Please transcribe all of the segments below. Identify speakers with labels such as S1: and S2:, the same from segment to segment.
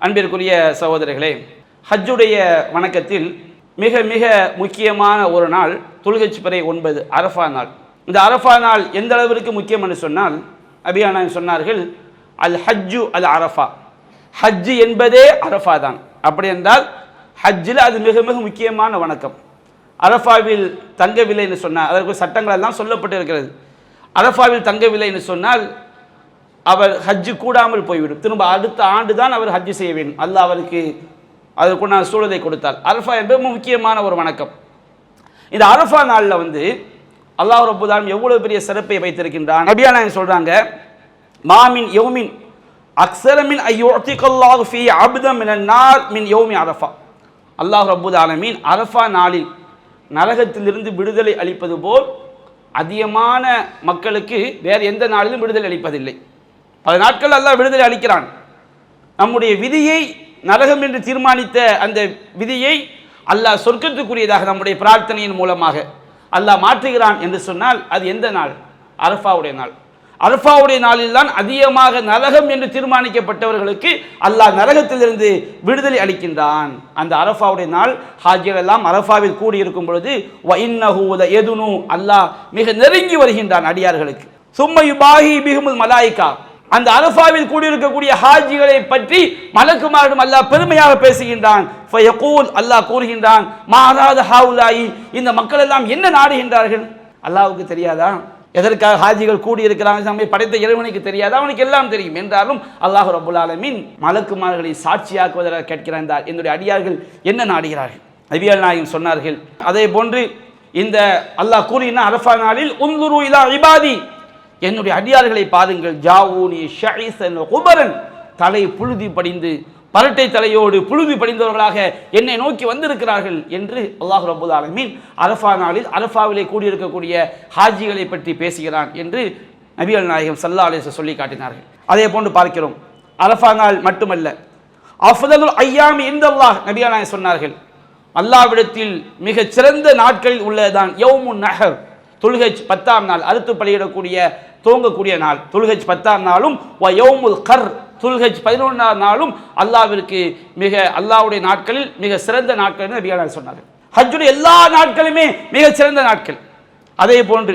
S1: அன்பிற்குரிய சகோதரர்களே ஹஜ்ஜுடைய வணக்கத்தில் மிக மிக முக்கியமான ஒரு நாள் துல்கச் பிறை ஒன்பது அரஃபா நாள். இந்த அரஃபா நாள் எந்த அளவிற்கு முக்கியம் என்று சொன்னால் அபியானா சொன்னார்கள் அல் ஹஜ்ஜு அல் அரஃபா. ஹஜ்ஜு என்பதே அரஃபா தான். அப்படி என்றால் ஹஜ்ஜில் அது மிக மிக முக்கியமான வணக்கம். அரஃபாவில் தங்கவில்லை என்று சொன்னால் அதற்கு சட்டங்கள் எல்லாம் சொல்லப்பட்டு இருக்கிறது அரஃபாவில் தங்கவில்லை என்று சொன்னால் அவர் ஹஜ்ஜு கூடாமல் போய்விடும். திரும்ப அடுத்த ஆண்டு தான் அவர் ஹஜ்ஜு செய்ய வேண்டும். அல்லாஹ் அவருக்கு அதற்குண்டான சூழலை கொடுத்தார். அரஃபா என்பது முக்கியமான ஒரு வணக்கம். இந்த அரஃபா நாளில் வந்து அல்லாஹ் ரபுதான் எவ்வளவு பெரிய சிறப்பை வைத்திருக்கின்றான்? நபியானா சொல்றாங்க மாமின் யௌமின் அக்சரமின் ஐயோத்திகல்லாஹு ஃபி அப்தம் மினன் நார் மின் யௌமி அரஃபா. அல்லாஹ் ரப்புல் ஆலமீன் அரஃபா நாளில் நரகத்திலிருந்து விடுதலை அளிப்பது போல் அதிகமான மக்களுக்கு வேறு எந்த நாளிலும் விடுதலை அளிப்பதில்லை. அது நாட்கள் அல்லாஹ் விடுதலை அளிக்கிறான். நம்முடைய விதியை நரகம் என்று தீர்மானித்த அந்த விதியை அல்லாஹ் சொர்க்கத்துக்குரியதாக நம்முடைய பிரார்த்தனையின் மூலமாக அல்லாஹ் மாற்றுகிறான் என்று சொன்னால் அது எந்த நாள்? அரஃபாவுடைய நாள். அரஃபாவுடைய நாளில் தான் அதிகமாக நரகம் என்று தீர்மானிக்கப்பட்டவர்களுக்கு அல்லாஹ் நரகத்திலிருந்து விடுதலை அளிக்கின்றான். அந்த அரஃபாவுடைய நாள் ஹாஜிகள் எல்லாம் அரஃபாவில் கூடியிருக்கும் பொழுது வஇன்னஹூத எதுனு அல்லாஹ் மிக நெருங்கி வருகின்றான் அடியார்களுக்கு. சும்மா யுபாஹி பிஹுமுல் மலாயிகா அந்த அரஃபாவில் கூடியிருக்கக்கூடிய ஹாஜிகளை பற்றி மலக்குமாரிடம் அல்லாஹ் பெருமையாக பேசுகின்றான். அல்லாஹ் கூறுகின்றான் மாறாத ஹாவுலாயி இந்த மக்கள் எல்லாம் என்ன நாடுகின்றார்கள்? அல்லாவுக்கு தெரியாதா? எதற்காக ஹாஜிகள் கூடியிருக்கிறாங்க? நம்மை படைத்த இறைவனுக்கு தெரியாதா? அவனுக்கு எல்லாம் தெரியும். என்றாலும் அல்லாஹ் ரபுல் ஆலமின் மலக்குமார்களை சாட்சியாக்குவதாக கேட்கிறான் என்னுடைய அடியார்கள் என்ன நாடுகிறார்கள்? நபியல் நாயகம் சொன்னார்கள் அதே போன்று இந்த அல்லாஹ் கூறின அரஃபா நாளில் உந்துரு இலா இபாதி என்னுடைய அடியார்களை பாருங்கள். ஜாவூனி ஷைசன் குபரன். தலை புழுதி படிந்து பரட்டை தலையோடு புழுதி படிந்தவர்களாக என்னை நோக்கி வந்திருக்கிறார்கள் என்று அல்லாஹ் ரபுல் ஆலமீன் அரஃபா நாளில் அரஃபாவிலே கூடியிருக்கக்கூடிய ஹாஜிகளை பற்றி பேசுகிறான் என்று நபிகள் நாயகம் சல்லா அலிச சொல்லி காட்டினார்கள். அதே போன்று பார்க்கிறோம். அரஃபா நாள் மட்டுமல்ல. அஃதலுல் ஐயாமி இந்த அல்லாஹ் நபிகள் நாயகம் சொன்னார்கள். அல்லாவிடத்தில் மிகச் சிறந்த நாட்களில் உள்ளதுதான் யோமு நகர் துல்ஹஜ் பத்தாம் நாள் அறுத்து பலியிடக்கூடிய துவங்கக்கூடிய நாள். துல்ஹஜ் பத்தாம் நாளும் வயோமுல் கர் துல்ஹஜ் பதினொன்றாம் நாளும் அல்லாவிற்கு மிக அல்லாவுடைய நாட்களில் மிக சிறந்த நாட்கள் என்று நபிகள் சொன்னார்கள். ஹஜ்ஜுடைய எல்லா நாட்களுமே மிக சிறந்த நாட்கள். அதே போன்று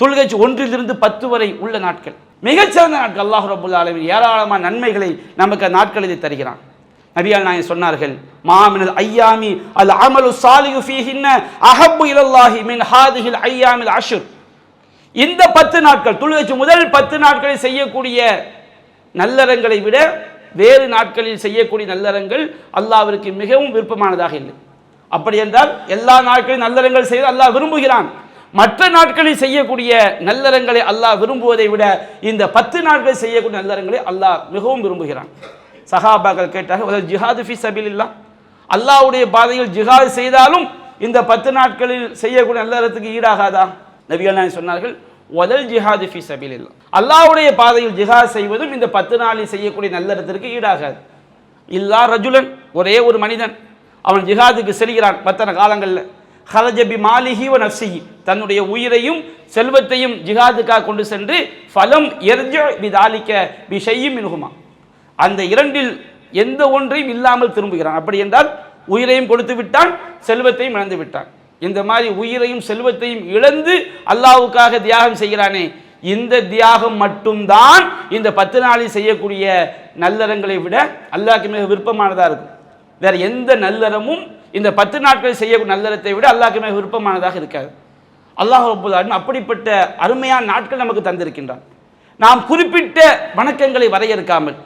S1: துல்கஜ் ஒன்றிலிருந்து பத்து வரை உள்ள நாட்கள். மிகச்சிறந்த நாட்கள். அல்லாஹ் ரபுல்லா அளவில் ஏராளமான நன்மைகளை நமக்கு நாட்கள் நாட்களில் தருகிறான். நபியால் நாயன் சொன்னார்கள் மாமினல் ஐயாமி அல் அமலு சாலியு ஃபீஹின்ன அஹப்பு இலல்லாஹி மின் ஹாதிஹில் ஐயாமில் அஷுர். இந்த பத்து நாட்கள் துளுவச்சு முதல் பத்து நாட்களில் செய்யக்கூடிய நல்லறங்களை விட வேறு நாட்களில் செய்யக்கூடிய நல்லறங்கள் அல்லாவிற்கு மிகவும் விருப்பமானதாக இல்லை. அப்படி என்றால் எல்லா நாட்களிலும் நல்லறங்கள் செய்து அல்லாஹ் விரும்புகிறான். மற்ற நாட்களில் செய்யக்கூடிய நல்லறங்களை அல்லாஹ் விரும்புவதை விட இந்த பத்து நாட்களில் செய்யக்கூடிய நல்லறங்களை அல்லாஹ் மிகவும் விரும்புகிறான். சஹாபாக்கள் கேட்டார்கள் ஜிஹாது ஃபி சபிலில்லா அல்லாஹ்வுடைய பாதையில் ஜிஹாது செய்தாலும் இந்த பத்து நாட்களில் செய்யக்கூடிய நல்லறத்துக்கு ஈடாகாதா? நபிகள் நாயகம் சொன்னார்கள் ஒதல் ஜிஹாது ஃபி சபிலில்லா அல்லாவுடைய பாதையில் ஜிஹாத் செய்வதும் இந்த பத்து நாளில் செய்யக்கூடிய நல்லறத்திற்கு ஈடாகாது. இல்லா ரஜுலன் ஒரே ஒரு மனிதன் அவன் ஜிஹாதுக்கு செல்கிறான் பத்தன காலங்களில். ஹலஜபி மாலிஹி வ நஃப்சிஹி தன்னுடைய உயிரையும் செல்வத்தையும் ஜிஹாதுக்காக கொண்டு சென்று ஃபலம் எர்ஜ பிதாலிக்க பி ஷையும் அந்த இரண்டில் எந்த ஒன்றையும் இல்லாமல் திரும்புகிறான். அப்படி என்றால் உயிரையும் கொடுத்து விட்டான் செல்வத்தையும் இழந்து விட்டான். இந்த மாதிரி உயிரையும் செல்வத்தையும் இழந்து அல்லாவுக்காக தியாகம் செய்கிறானே. இந்த தியாகம் மட்டும்தான் இந்த பத்து நாளில் செய்யக்கூடிய நல்லறங்களை விட அல்லாஹ்க்கு மிக விருப்பமானதாக இருக்கும். வேற எந்த நல்லறமும் இந்த பத்து நாட்களில் செய்யக்கூடிய நல்லறத்தை விட அல்லாஹ்க்கு மிக விருப்பமானதாக இருக்காது. அல்லாஹ் ரப்பல் அப்படிப்பட்ட அருமையான நாட்கள் நமக்கு தந்திருக்கின்றான். நாம் குறிப்பிட்ட வணக்கங்களை வரையறுக்காமல்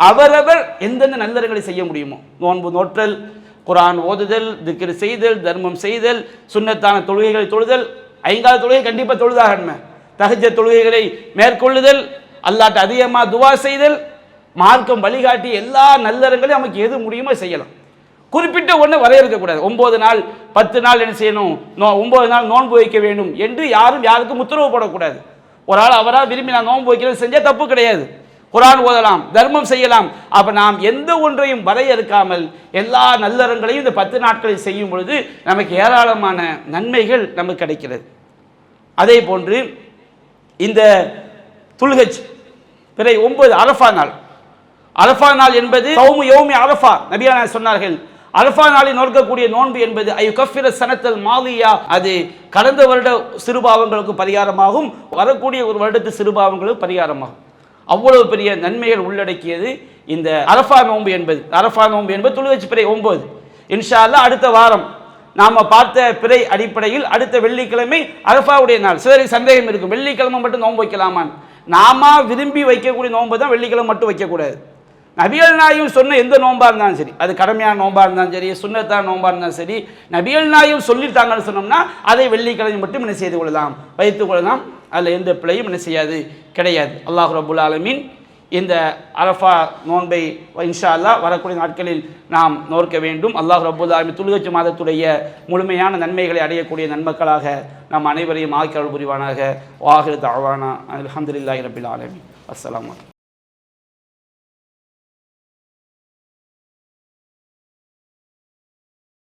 S1: அவரவர் எந்தெந்த நல்லறங்களை செய்ய முடியுமோ நோன்பு நோற்றல் குரான் ஓதுதல் திக்ரு செய்தல் தர்மம் செய்தல் சுண்ணத்தான தொழுகைகளை தொழுதல் ஐங்கால தொழுகை கண்டிப்பாக தொழுதாகணுமே தகுஜ தொழுகைகளை மேற்கொள்ளுதல் அல்லாட்ட அதிகமாக துவா செய்தல் மார்க்கம் வழிகாட்டி எல்லா நல்லறங்களையும் நமக்கு எது முடியுமோ செய்யலாம். குறிப்பிட்ட ஒன்று வரையறுக்கக்கூடாது. ஒன்பது நாள் பத்து நாள் என்ன செய்யணும்? நோ ஒன்பது நாள் நோன்பு வைக்க வேண்டும் என்று யாரும் யாருக்கும் உத்தரவு போடக்கூடாது. ஒரு ஆள் அவராக விரும்பி நான் நோன்பு வைக்கிறது செஞ்சால் தப்பு கிடையாது. குரான் ஓதலாம் தர்மம் செய்யலாம். அப்போ நாம் எந்த ஒன்றையும் வரையறுக்காமல் எல்லா நல்லறங்களையும் இந்த பத்து நாட்களில் செய்யும் பொழுது நமக்கு ஏராளமான நன்மைகள் நமக்கு கிடைக்கிறது. அதே போன்று இந்த துல்கஜ் பிறை ஒன்பது அரஃபா நாள். அரஃபா நாள் என்பது சௌமு யோமி அரஃபா நபியான சொன்னார்கள். அரஃபா நாளில் நோக்கக்கூடிய நோன்பு என்பது ஐயோ கஃபிர சனத்தல் மாலியா அது கடந்த வருட சிறுபாவங்களுக்கு பரிகாரமாகும் வரக்கூடிய ஒரு வருடத்து சிறுபாவங்களுக்கு பரிகாரமாகும். அவ்வளவு பெரிய நன்மைகள் உள்ளடக்கியது இந்த அரஃபா நோம்பு என்பது. அரஃபா நோம்பு என்பது துளுவச்சி பிறை ஒம்பது. இன்ஷா அடுத்த வாரம் நாம் பார்த்த பிறை அடிப்படையில் அடுத்த வெள்ளிக்கிழமை அரஃபாவுடைய நாள். சிலருக்கு சந்தேகம் இருக்கும். வெள்ளிக்கிழமை மட்டும் நோன்பு வைக்கலாமான்னு. நாம விரும்பி வைக்கக்கூடிய நோன்பு தான் வெள்ளிக்கிழமை மட்டும் வைக்கக்கூடாது. நபிகள் நாயும் சொன்ன எந்த நோம்பாக இருந்தாலும் சரி அது கடமையான நோம்பாக இருந்தாலும் சரி சுண்ணத்தான நோம்பாக இருந்தாலும் சரி நபிகள் நாயும் சொல்லிட்டாங்கன்னு சொன்னோம்னா அதை வெள்ளிக்கிழமை மட்டும் என்ன செய்து கொள்ளலாம்? வைத்துக் கொள்ளலாம். அதில் எந்த பிழையும் என்ன செய்யாது? கிடையாது. அல்லாஹ் ரபுல் ஆலமீன் இந்த அரஃபா நோன்பை இன்ஷா அல்லாஹ் வரக்கூடிய நாட்களில் நாம் நோர்க்க வேண்டும். அல்லாஹ் ரபுல் ஆலமி துலுகச்சி மாதத்துடைய முழுமையான நன்மைகளை அடையக்கூடிய நன்மக்களாக நாம் அனைவரையும் ஆக்கியல் புரிவானாக. வாஹிர் தாவானா அலமதுல்லாஹி ரபில் ஆலமீன். அஸ்லாம்